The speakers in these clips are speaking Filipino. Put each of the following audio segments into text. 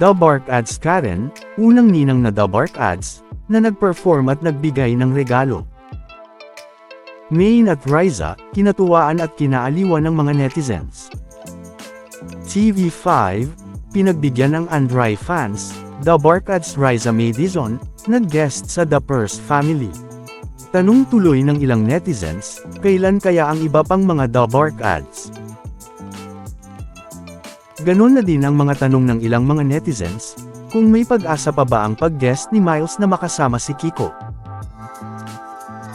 The Bark Ads Karen, unang ninang na The Bark Ads, na nag-perform at nagbigay ng regalo. Maine at Riza, kinatuwaan at kinaaliwan ng mga netizens. TV5, pinagbigyan ng Andrai fans, The Barkads Riza May Dizon, nag-guest sa The Purse Family. Tanong tuloy ng ilang netizens, kailan kaya ang iba pang mga The Barkads? Ganon na din ang mga tanong ng ilang mga netizens, kung may pag-asa pa ba ang pag-guest ni Miles na makasama si Kiko.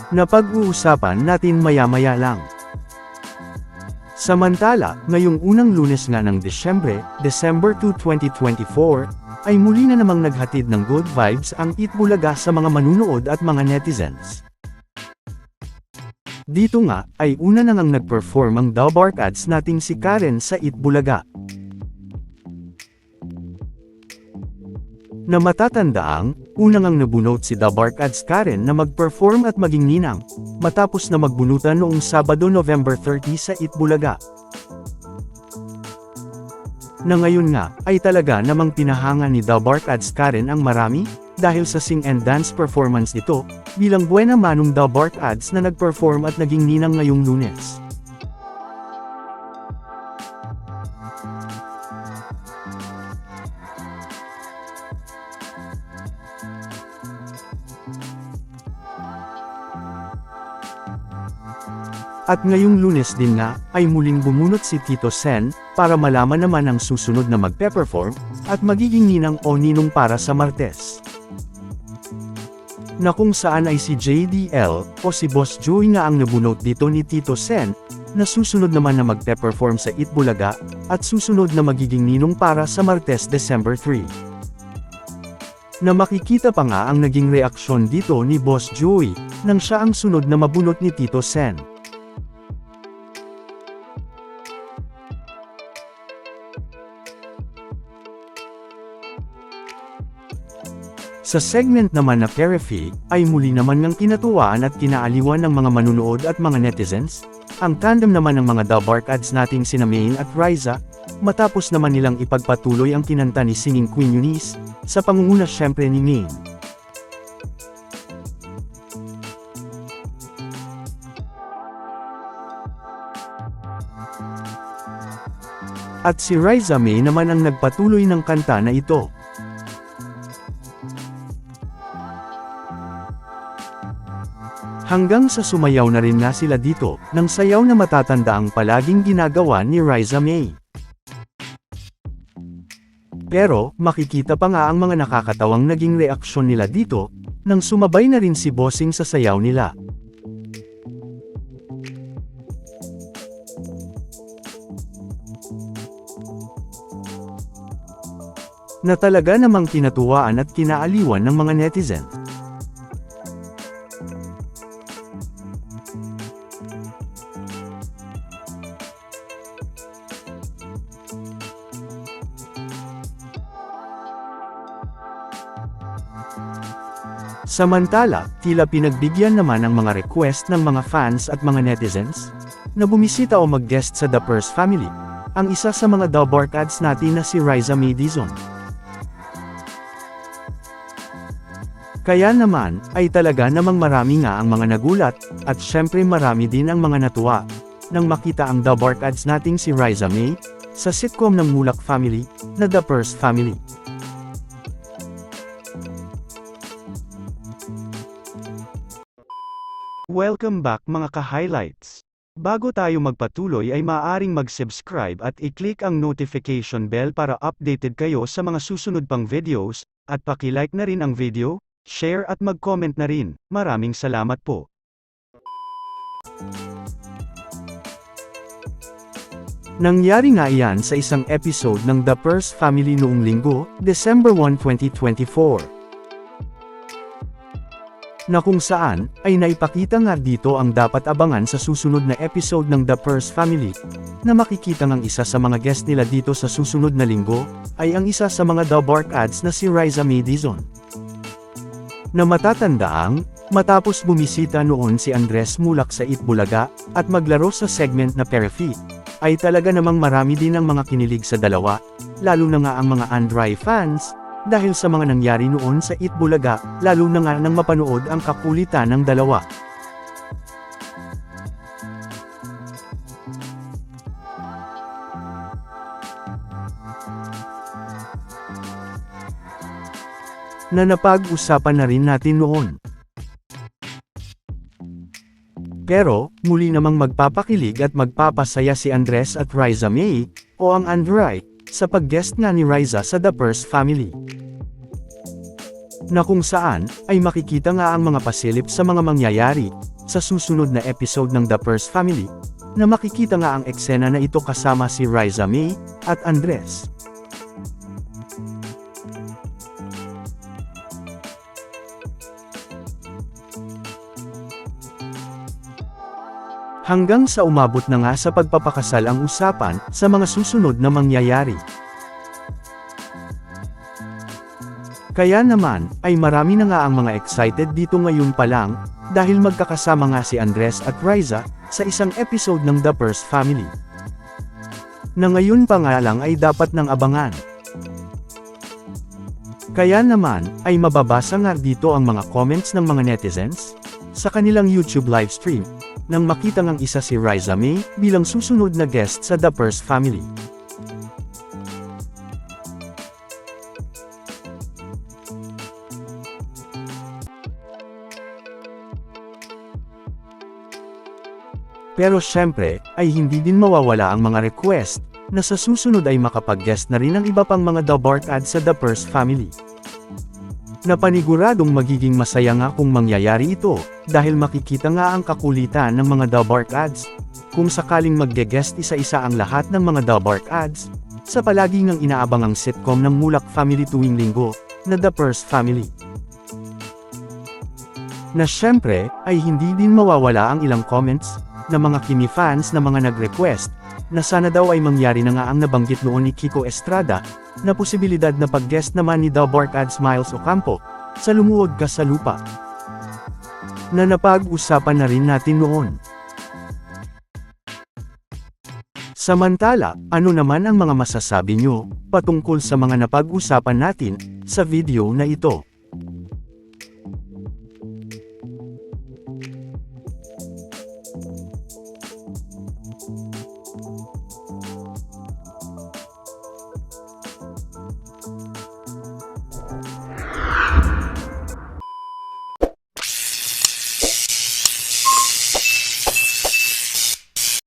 Napag-uusapan natin maya-maya lang. Samantala, ngayong unang lunes nga ng Desyembre, December 2, 2024, ay muli na namang naghatid ng good vibes ang Itbulaga sa mga manunood at mga netizens. Dito nga, ay una na ngang nag-perform ang The Bark Ads nating si Karen sa Itbulaga. Na matatandaang, unang ang nabunot si The Bark Ads Karen na mag-perform at maging ninang, matapos na magbunutan noong Sabado November 30 sa Itbulaga. Na ngayon nga, ay talaga namang pinahanga ni The Bark Ads Karen ang marami, dahil sa sing and dance performance nito, bilang buena manong The Bark Ads na nag-perform at naging ninang ngayong lunes. At ngayong lunes din nga, ay muling bumunot si Tito Sen, para malaman naman ang susunod na magpe-perform, at magiging ninang o ninong para sa Martes. Na kung saan ay si JDL, o si Boss Joey nga ang nabunot dito ni Tito Sen, na susunod naman na magpe-perform sa Itbulaga, at susunod na magiging ninong para sa Martes December 3. Na makikita pa nga ang naging reaksyon dito ni Boss Joey, nang siya ang sunod na mabunot ni Tito Sen. Sa segment naman na Perifi, ay muli naman ng kinatuwaan at kinaaliwan ng mga manunood at mga netizens, ang tandem naman ng mga The ads nating sina Maine at Riza, matapos naman nilang ipagpatuloy ang kinanta ni Singing Queen Eunice, sa pangunguna syempre ni Maine. At si Riza May naman ang nagpatuloy ng kanta na ito. Hanggang sa sumayaw na rin nga sila dito, ng sayaw na matatanda ang palaging ginagawa ni Riza May. Pero, makikita pa nga ang mga nakakatawang naging reaksyon nila dito, nang sumabay na rin si Bossing sa sayaw nila. Na talaga namang kinatuwaan at kinaaliwan ng mga netizen. Samantala, tila pinagbigyan naman ng mga request ng mga fans at mga netizens, na bumisita o mag-guest sa The Purse Family, ang isa sa mga The Bark ads natin na si Riza May Kaya naman, ay talaga namang marami nga ang mga nagulat, at syempre marami din ang mga natuwa, nang makita ang The Bark ads nating si Riza May, sa sitcom ng Mulak Family, na The Purse Family. Welcome back mga ka-highlights. Bago tayo magpatuloy ay maaaring mag-subscribe at i-click ang notification bell para updated kayo sa mga susunod pang videos, at paki-like na rin ang video, share at mag-comment na rin. Maraming salamat po. Nangyari nga iyan sa isang episode ng The Purse Family noong linggo, December 1, 2024 na kung saan, ay naipakita nga dito ang dapat abangan sa susunod na episode ng The Purse Family, na makikita ng isa sa mga guest nila dito sa susunod na linggo, ay ang isa sa mga The Bark ads na si Riza May Dizon. Na matatandaang, matapos bumisita noon si Andres Mulak sa Itbulaga, at maglaro sa segment na Perifi, ay talaga namang marami din ang mga kinilig sa dalawa, lalo na nga ang mga Andrai fans, dahil sa mga nangyari noon sa Itbulaga, lalo na nga nang mapanood ang kakulitan ng dalawa. Na napag-usapan na rin natin noon. Pero, muli namang magpapakilig at magpapasaya si Andres at Riza May, o ang Andrai, sa pag-guest nga ni Riza sa The Purse Family. Na kung saan, ay makikita nga ang mga pasilip sa mga mangyayari, sa susunod na episode ng The Purse Family, na makikita nga ang eksena na ito kasama si Riza May, at Andres. Hanggang sa umabot na nga sa pagpapakasal ang usapan, sa mga susunod na mangyayari. Kaya naman, ay marami na nga ang mga excited dito ngayon pa lang, dahil magkakasama nga si Andres at Riza, sa isang episode ng The Purse Family. Na ngayon pa nga lang ay dapat nang abangan. Kaya naman, ay mababasa nga dito ang mga comments ng mga netizens, sa kanilang YouTube livestream, nang makita ngang isa si Riza May, bilang susunod na guest sa The Purse Family. Pero syempre, ay hindi din mawawala ang mga request, na sa susunod ay makapag-guest na rin ang iba pang mga The Bark ads sa The Purse Family. Napaniguradong magiging masaya nga kung mangyayari ito, dahil makikita nga ang kakulitan ng mga The Bark ads, kung sakaling magge-guest isa-isa ang lahat ng mga The Bark ads, sa palagi ngang inaabangang sitcom ng Mulak Family tuwing linggo, na The Purse Family. Na syempre, ay hindi din mawawala ang ilang comments, na mga Kimi fans na mga nag-request, na sana daw ay mangyari na nga ang nabanggit noon ni Kiko Estrada, na posibilidad na pag-guest naman ni The Barkad Smiles Ocampo, sa Lumuwag Ka sa Lupa. Na napag-usapan na rin natin noon. Samantala, ano naman ang mga masasabi nyo, patungkol sa mga napag-usapan natin, sa video na ito?